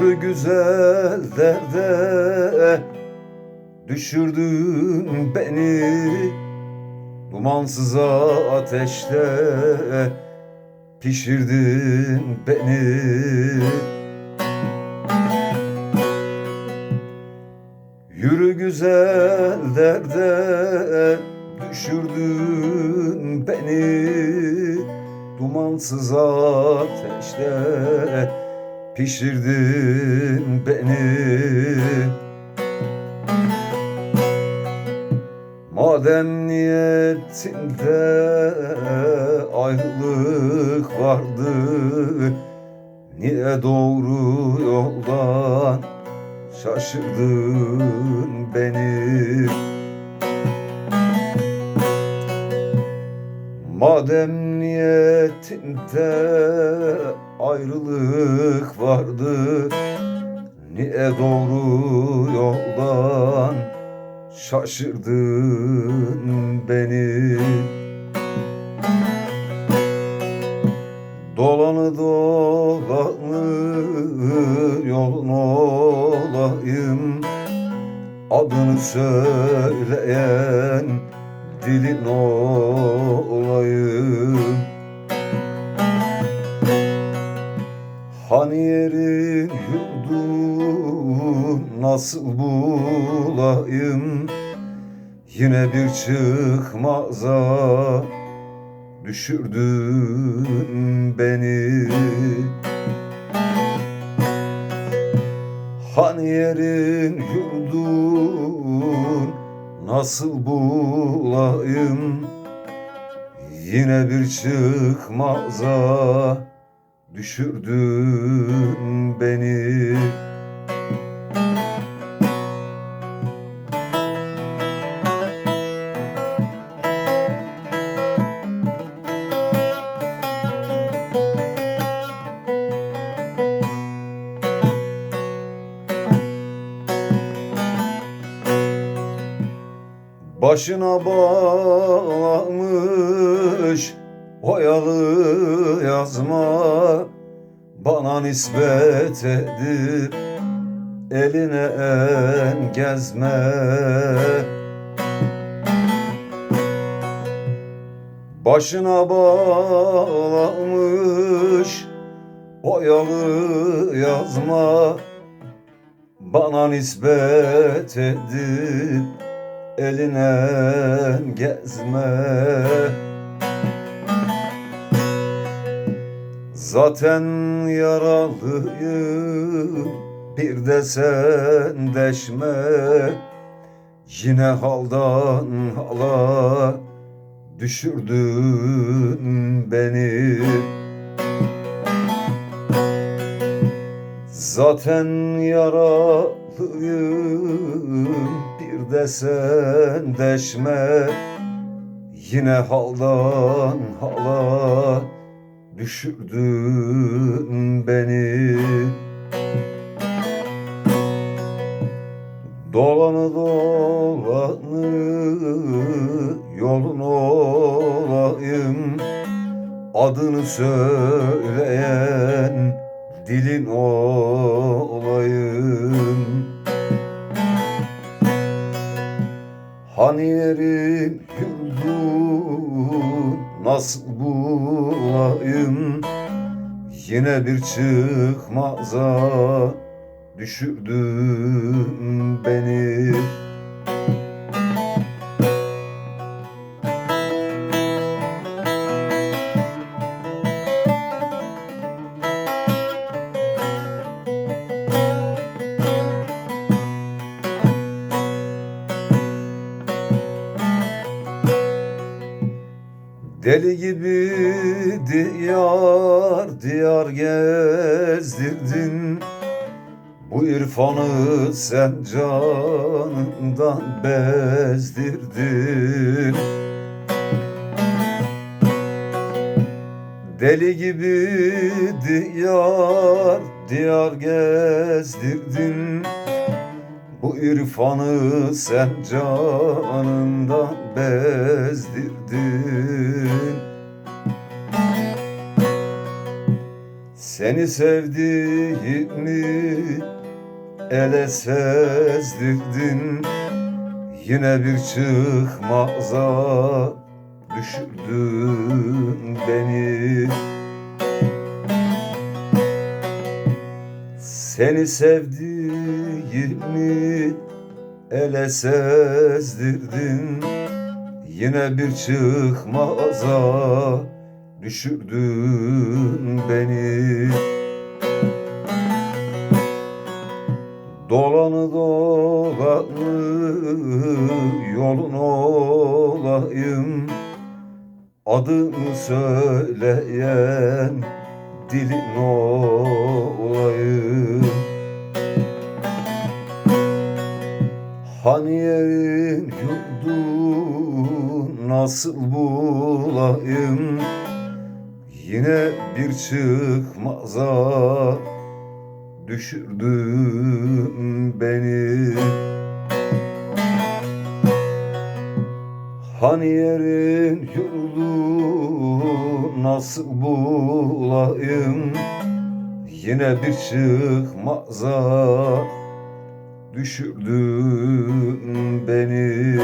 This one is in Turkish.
Yürü güzel derde Düşürdün beni. Dumansız ateşte Pişirdin beni. Yürü güzel derde Düşürdün beni. Dumansız ateşte Pişirdin beni. Madem niyetinde ayrılık vardı Niye doğru yoldan şaşırdın beni? Madem niyetinde ayrılık vardı Niye doğru yoldan şaşırdın beni. Dolanı dolanı yolun olayım. Adını söyleyen dilin olayım Hani yerin yurdun nasıl bulayım? Yine bir çıkmaza düşürdün beni. Hani yerin yurdun nasıl bulayım? Yine bir çıkmaza düşürdün beni. Başına bağlamış oyalı yazma Bana nispet edip eline en gezme. Başına bağlamış oyalı yazma Bana nispet edip eline gezme Zaten yaralıyım bir de sen deşme. Yine haldan hala düşürdün beni. Zaten yaralıyım bir de sen deşme. Yine haldan hala düşürdün beni. Dolanı dolanı yolun olayım. Adını söyleyen dilin olayım. Hani yerin nasıl bulayım Yine bir çıkmaza düşürdün beni Deli gibi diyar diyar gezdirdin. Bu irfanı sen canından bezdirdin. Deli gibi diyar diyar gezdirdin Bu irfanı sen canından bezdirdin. Seni sevdiğimi ele sezdirdin. Yine bir çıkmaza düşürdün beni. Seni sevdiğimi ele sezdirdin Yine bir çıkmaza düşürdün beni. Dolanı dolanı yolun olayım. Adını söyleyen dilin olayım Hani yerin yurdu nasıl bulayım? Yine bir çıkmaza düşürdün beni. Hani yerin yurdu nasıl bulayım? Yine bir çıkmaza düşürdün beni